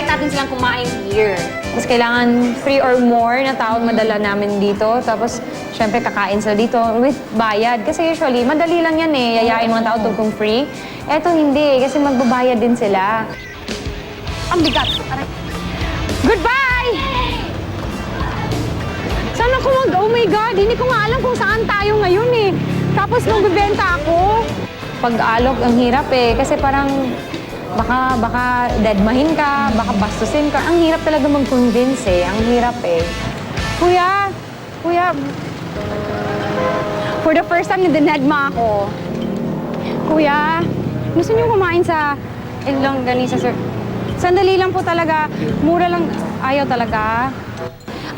invite natin silang kumain here. Tapos kailangan three or more na tao madala namin dito. Tapos, syempre, kakain sila dito with bayad. Kasi usually, madali lang yan eh. Yayain mga tao to kung free. Eto hindi, kasi magbabayad din sila. Ang bigat. Aray. Goodbye! Saan ako mag... Oh my God, hindi ko nga alam kung saan tayo ngayon eh. Tapos magbibenta ako. Pag-alok, ang hirap eh. Kasi parang baka, baka deadmahin ka, baka bastusin ka. Ang hirap talaga mag-convince eh. Ang hirap eh. Kuya, kuya, for the first time na dinedma ako. Kuya, gusto niyo kumain sa Longganisa, sir? Sandali lang po talaga. Mura lang. Ayaw talaga.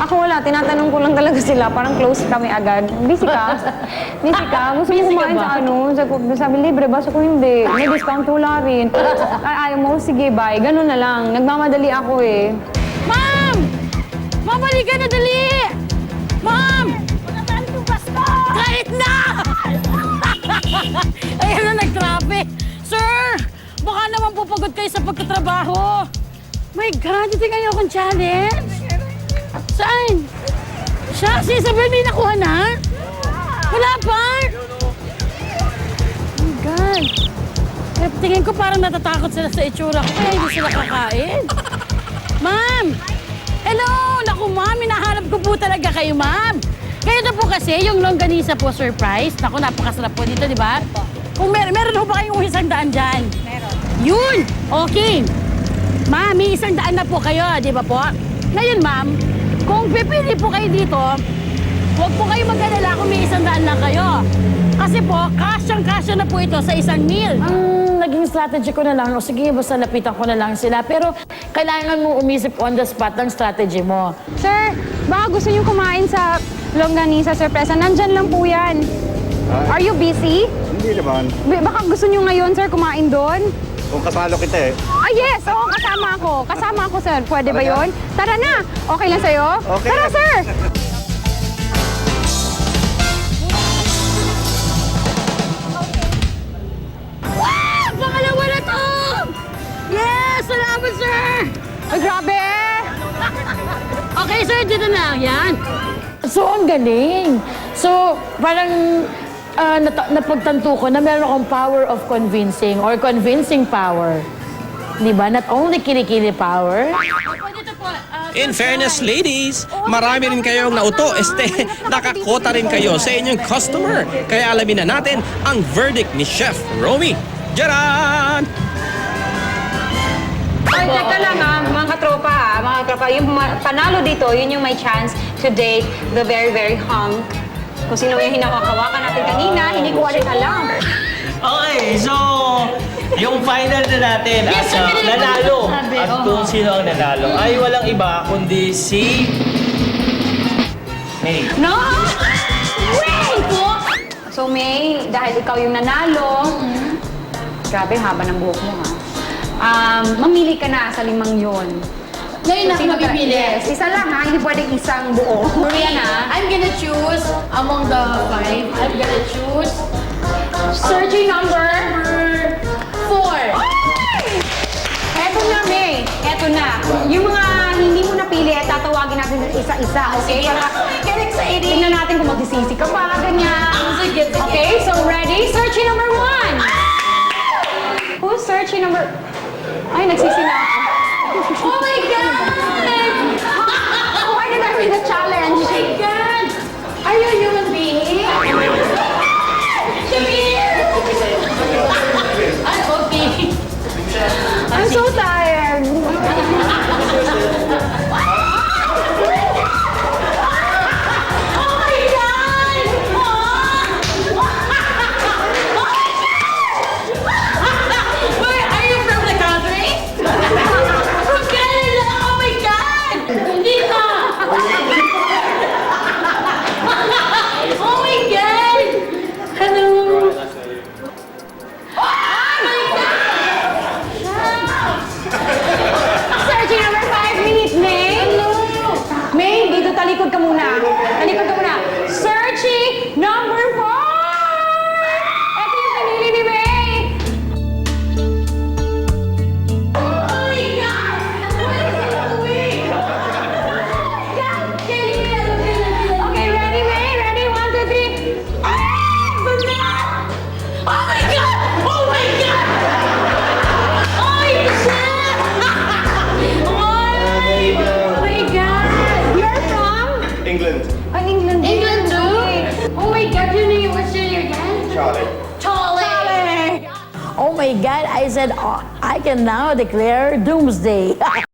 Ako wala, tinatanong ko lang talaga sila. Parang close kami agad. Busy ka? Busy ka? Gusto mo Busy ka kumain ba? sa ano? Sabi ko, sabi, libre ba? Sabi ko, hindi. May discount wala rin. Ay, ayaw mo? Sige, bye. Ganun na lang. Nagmamadali ako eh. Ma'am! Ma'am, halika na dali! Ma'am! Kahit na! Ayan na, nag-traffic. Sir! Baka naman po pagod kayo sa pagkatrabaho. My God, hindi kayo akong challenge. Saan? Siya, si Isabel may nakuha na? Wala pa? Oh my God. Eh, tingin ko parang natatakot sila sa itsura ko kaya hindi sila kakain. Ma'am! Hello! Naku, ma'am, hinahanap ko po talaga kayo, ma'am. Kayo na po kasi, yung longganisa po surprise. Naku, napakasarap po dito, di ba? Kung mer meron po ba kayong isang daan dyan? Meron. Yun! Okay. Ma'am, may isang daan na po kayo, di ba po? Ngayon, ma'am, kung pipili po kayo dito, huwag po kayo mag-alala kung may isang daan lang kayo. Kasi po, kasyang-kasya na po ito sa isang meal. Ang naging strategy ko na lang, o sige, basta lapitan ko na lang sila. Pero kailangan mo umisip on the spot ng strategy mo. Sir, baka gusto niyo kumain sa Longganisa Sorpresa. Nandyan lang po yan. Are you busy? Hindi naman. Baka gusto niyo ngayon, sir, kumain doon? Kung kasalo kita eh. Ah, yes! Oo, kasama ako. Kasama ako, sir. Pwede ba Talaga? yon? Tara na! Okay lang sa'yo? Okay Tara, sir! Ah! Pangalawa na to! Yes! Salamat, sir! Ay, grabe! Okay, sir, dito na. Yan. So, ang galing. So, parang ah, nata- napagtanto ko na meron akong power of convincing or convincing power. Di ba? Not only kilikili power. In fairness, ladies, marami rin kayong nauto. Este, nakakota rin kayo sa inyong customer. Kaya alamin na natin ang verdict ni Chef Romy. Jaran! Ay, teka lang ah, mga katropa ah, mga katropa. Yung ma- panalo dito, yun yung may chance to date the very, very hunk. Kung sino yung hinawakawakan natin kanina, hindi ko rin alam. Okay, so yung final na natin Yes, as sir, a pinili ko nanalo na sabi, at oo. kung sino ang nanalo ay walang iba kundi si May. No! Wait! So May, dahil ikaw yung nanalo, grabe haba ng buhok mo ha. Um, mamili ka na sa limang yon. Ngayon na ako Sino mapipili. Yes, isa lang ha, hindi pwedeng isang buo. Korean ha. I'm gonna choose among the five. I'm gonna choose Searching number. four. Eto na, May. Eto na. Yung mga hindi mo napili, eh, tatawagin natin isa-isa, okay? Para tingnan natin kung magsisisi ka pa, ganyan. Sige, sige. Okay, so ready? Searching number one. Who's searching number... Ay, nagsisi na ako. Oh my God! Talikod ka muna. Talikod ka muna. England. England too? Oh my god, you name, what's your name again? Charlie. Charlie. Charlie. Oh my god, I said, oh, I can now declare doomsday.